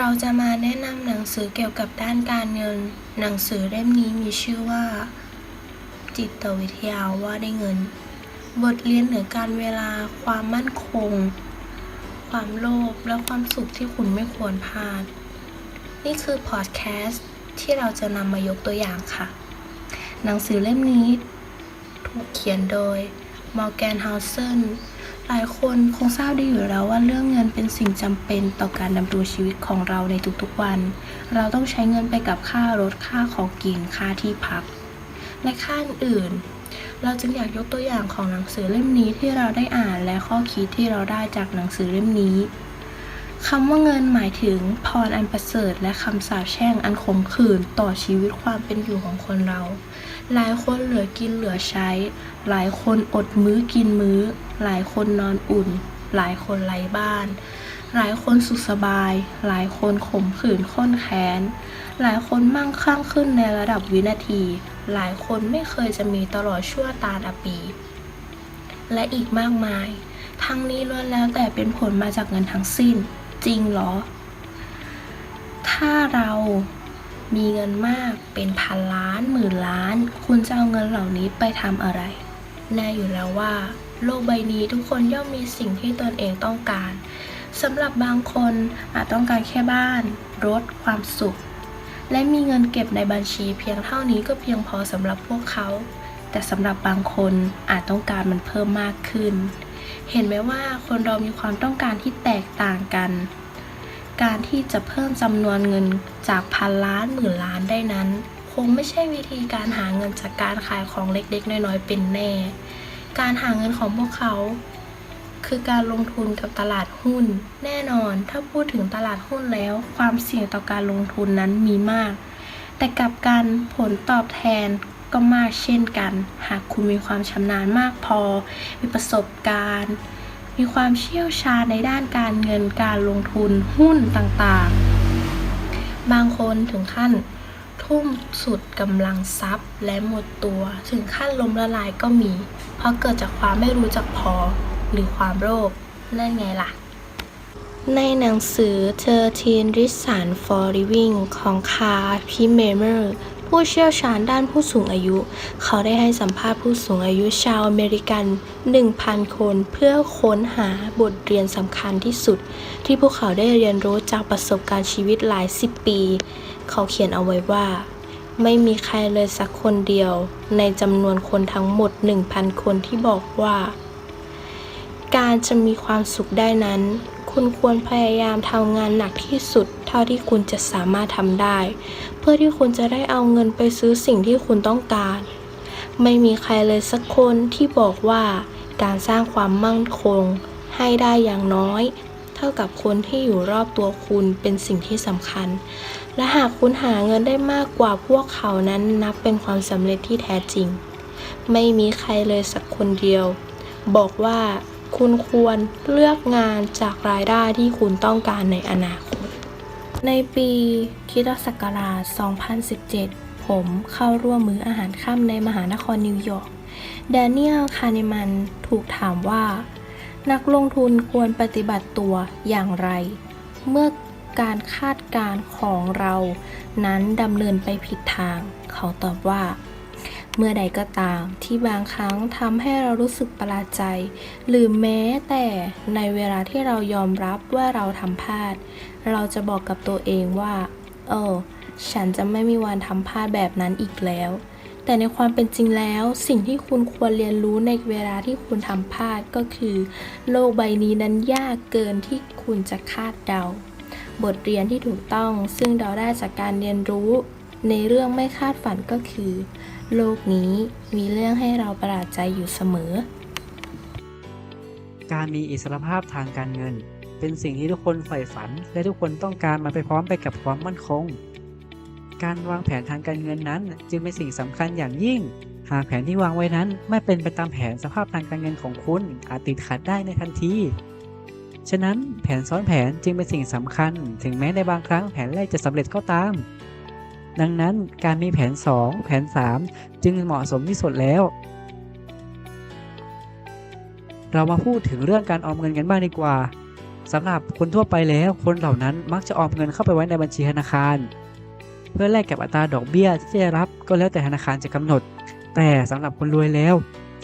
เราจะมาแนะนำหนังสือเกี่ยวกับด้านการเงิน หนังสือเล่มนี้มีชื่อว่า จิตวิทยาว่าได้เงิน บทเรียนเหนือการเวลา ความมั่นคง ความโลภและความสุขที่คุณไม่ควรพลาด นี่คือพอดแคสต์ที่เราจะนำมายกตัวอย่างค่ะ หนังสือเล่มนี้ ถูกเขียนโดยมอร์แกนฮาวเซน หลายคนคงทราบดีอยู่แล้วว่าเรื่องเงินเป็นสิ่งจำเป็นต่อการดำรงชีวิตของเราในทุกๆวัน เราต้องใช้เงินไปกับค่ารถค่าของกินค่าที่พัก และค่าอื่น เราจึงอยากยกตัวอย่างของหนังสือเล่มนี้ที่เราได้อ่านและข้อคิดที่เราได้จากหนังสือเล่มนี้ คำว่าเงินหมายถึงพรอันประเสริฐ และคำสาปแช่งอันขมขื่นต่อชีวิตความเป็นอยู่ของคนเรา หลายคนเหลือกินเหลือใช้ หลายคนอดมื้อกินมื้อ หลายคนนอนอุ่น หลายคนไร้บ้าน หลายคนสุขสบาย หลายคนขมขื่นข้นแค้น หลายคนมั่งคั่งขึ้นในระดับวินาที หลายคนไม่เคยจะมีตลอดชั่วตาลปี และอีกมากมาย ทั้งนี้ล้วนแล้วแต่เป็นผลมาจากเงินทั้งสิ้น จริงเหรอ ถ้าเรามีเงินมากเป็นพันล้านหมื่นล้าน คุณจะเอาเงินเหล่านี้ไปทำอะไร แน่อยู่แล้วว่า โลกใบนี้ทุกคนย่อมมีสิ่งที่ตนเองต้องการสำหรับบางคนอาจต้องการแค่บ้าน รถ ความสุข และมีเงินเก็บในบัญชีเพียงเท่านี้ก็เพียงพอสำหรับพวกเขา แต่สำหรับบางคนอาจต้องการมันเพิ่มมากขึ้น เห็นไหมว่าคนเรามีความต้องการที่แตกต่างกัน การที่จะเพิ่มจำนวนเงินจากพันล้านหมื่นล้านได้นั้น คงไม่ใช่วิธีการหาเงินจากการขายของเล็กๆ น้อยๆ เป็นแน่ การหาเงินของพวกเขา คือการลงทุนกับตลาดหุ้น แน่นอน ถ้าพูดถึงตลาดหุ้นแล้ว ความเสี่ยงต่อการลงทุนนั้นมีมาก แต่กลับกันผลตอบแทน ก็มากเช่นกัน หากคุณมีความชำนาญมากพอ มีประสบการณ์ มีความเชี่ยวชาญในด้านการเงินการลงทุนหุ้นต่างๆ บางคนถึงขั้นทุ่มสุดกำลังทรัพย์และหมดตัว ถึงขั้นล้มละลายก็มี เพราะเกิดจากความไม่รู้จักพอหรือความโลภนั่นไงล่ะ ในหนังสือ 13 Reasons for Living ของคาร์พิเมเมอร์ ผู้เชี่ยวชาญด้านผู้สูงอายุ เขาได้ให้สัมภาษณ์ผู้สูงอายุชาวอเมริกัน 1,000 คน เพื่อค้นหาบทเรียนสำคัญที่สุด ที่พวกเขาได้เรียนรู้จากประสบการณ์ชีวิตหลายสิบปี เขาเขียนเอาไว้ว่า ไม่มีใครเลยสักคนเดียว ในจำนวนคนทั้งหมด 1,000 คนที่บอกว่า การจะมีความสุขได้นั้น คุณควรพยายามทำงานหนักที่สุด เท่าที่คุณจะสามารถทำได้ เพื่อที่คุณจะได้เอาเงินไปซื้อสิ่งที่คุณต้องการ ไม่มีใครเลยสักคนที่บอกว่าการสร้างความมั่นคง ให้ได้อย่างน้อย เท่ากับคนที่อยู่รอบตัวคุณเป็นสิ่งที่สำคัญ และหากคุณหาเงินได้มากกว่าพวกเขานั้นนับเป็นความสำเร็จที่แท้จริง ไม่มีใครเลยสักคนเดียว บอกว่าคุณควรเลือกงานจากรายได้ที่คุณต้องการในอนาคต ในปีคริสตศักราช 2017 ผมเข้าร่วมมื้ออาหารค่ำในมหานครนิวยอร์ก แดเนียล คานิมันถูกถามว่า นักลงทุนควรปฏิบัติตัวอย่างไร เมื่อการคาดการณ์ของเรานั้นดำเนินไปผิดทาง เขาตอบว่า เมื่อใดก็ตามที่บางครั้งทำให้เรารู้สึกประหลาดใจ หรือแม้แต่ในเวลาที่เรายอมรับว่าเราทำพลาด เราจะบอกกับตัวเองว่า เออ ฉันจะไม่มีวันทำพลาดแบบนั้นอีกแล้ว แต่ในความเป็นจริงแล้ว สิ่งที่คุณควรเรียนรู้ในเวลาที่คุณทำพลาดก็คือ โลกใบนี้นั้นยากเกินที่คุณจะคาดเดา บทเรียนที่ถูกต้องซึ่งเราได้จากการเรียนรู้ ในเรื่องไม่คาดฝันก็คือ โลกนี้มีเรื่องให้เราประหลาดใจอยู่เสมอการมีอิสรภาพทางการเงิน เป็นสิ่งที่ทุกคนใฝ่ฝัน และทุกคนต้องการมันไปพร้อมไปกับความมั่นคง การวางแผนทางการเงินนั้น จึงเป็นสิ่งสำคัญอย่างยิ่ง หากแผนที่วางไว้นั้น ไม่เป็นไปตามแผนสภาพทางการเงินของคุณ อาจติดขัดได้ในทันทีฉะนั้นแผนซ้อนแผนจึงเป็นสิ่งสำคัญ ถึงแม้ในบางครั้งแผนแรกจะสำเร็จก็ตาม ดังนั้นการมีแผน 2 แผน 3 จึงเหมาะสมที่สุดแล้ว เรามาพูดถึงเรื่องการออมเงินกันบ้างดีกว่า สำหรับคนทั่วไปแล้ว คนเหล่านั้นมักจะออมเงินเข้าไปไว้ในบัญชีธนาคาร เพื่อแลกกับอัตราดอกเบี้ยที่จะรับก็แล้วแต่ธนาคารจะกำหนด แต่สำหรับคนรวยแล้ว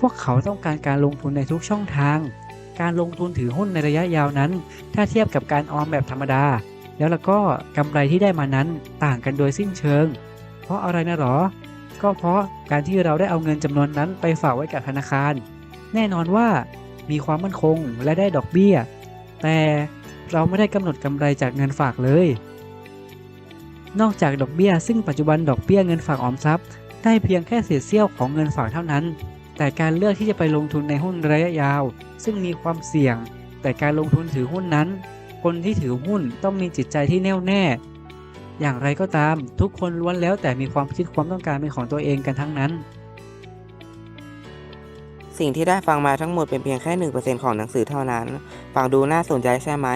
พวกเขาต้องการการลงทุนในทุกช่องทาง การลงทุนถือหุ้นในระยะยาวนั้น ถ้าเทียบกับการออมแบบธรรมดา แล้วแล้วก็กำไรที่ได้มานั้นต่างกันโดยสิ้นเชิง เพราะอะไรนะหรอ ก็เพราะการที่เราได้เอาเงินจำนวนนั้นไปฝากไว้กับธนาคาร แน่นอนว่ามีความมั่นคงและได้ดอกเบี้ย แต่เราไม่ได้กำหนดกำไรจากเงินฝากเลย นอกจากดอกเบี้ย ซึ่งปัจจุบันดอกเบี้ยเงินฝากออมทรัพย์ ได้เพียงแค่เศษเสี้ยวของเงินฝากเท่านั้น แต่การเลือกที่จะไปลงทุนในหุ้นระยะยาว ซึ่งมีความเสี่ยง แต่การลงทุนถือหุ้นนั้น คนที่ถือหุ้นต้องมีจิตใจที่แน่วแน่ อย่างไรก็ตาม ทุกคนล้วนแล้วแต่มีความคิดความต้องการเป็นของตัวเองกันทั้งนั้น สิ่งที่ได้ฟังมาทั้งหมดเป็นเพียงแค่1%ของหนังสือเท่านั้น ฟังดูน่าสนใจใช่ไหม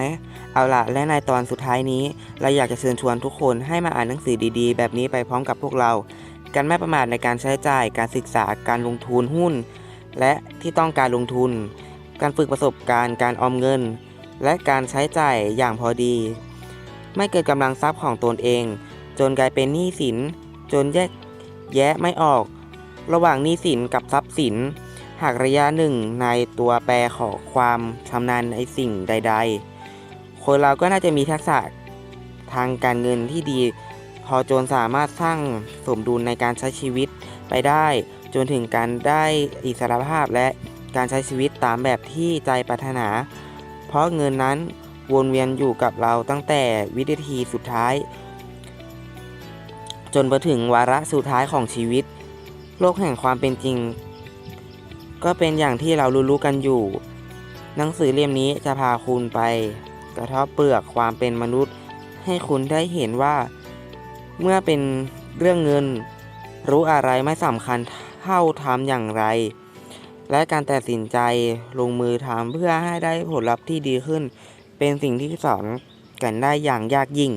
เอาล่ะและในตอนสุดท้ายนี้ เราอยากจะเชิญชวนทุกคนให้มาอ่านหนังสือดีๆ แบบนี้ไปพร้อมกับพวกเรา การไม่ประมาทในการใช้จ่าย การศึกษา การลงทุนหุ้น และที่ต้องการลงทุน การฝึกประสบการณ์ การออมเงิน และการใช้จ่ายอย่างพอดี ไม่เกินกำลังทรัพย์ของตนเอง จนกลายเป็นหนี้สิน จนแยกแยะไม่ออก ระหว่างหนี้สินกับทรัพย์สิน หากระยะหนึ่งในตัวแปรของความชำนาญในสิ่งใด ๆ คนเราก็น่าจะมีทักษะทางการเงินที่ดี พอจนสามารถสร้างสมดุลในการใช้ชีวิตไปได้ จนถึงการได้อิสรภาพและการใช้ชีวิตตามแบบที่ใจปรารถนา เพราะเงินนั้นวนเวียนอยู่กับเราตั้งแต่วินาทีสุดท้าย จนไปถึงวาระสุดท้ายของชีวิต โลกแห่งความเป็นจริง ก็เป็นอย่างที่เรารู้ๆกันอยู่ หนังสือเล่มนี้จะพาคุณไป กระทบเปลือกความเป็นมนุษย์ ให้คุณได้เห็นว่า เมื่อเป็นเรื่องเงิน รู้อะไรไม่สำคัญเท่าทำอย่างไร และการตัดสินใจลงมือทำเพื่อให้ได้ผลลัพธ์ที่ดีขึ้น เป็นสิ่งที่สอนกันได้อย่างยากยิ่ง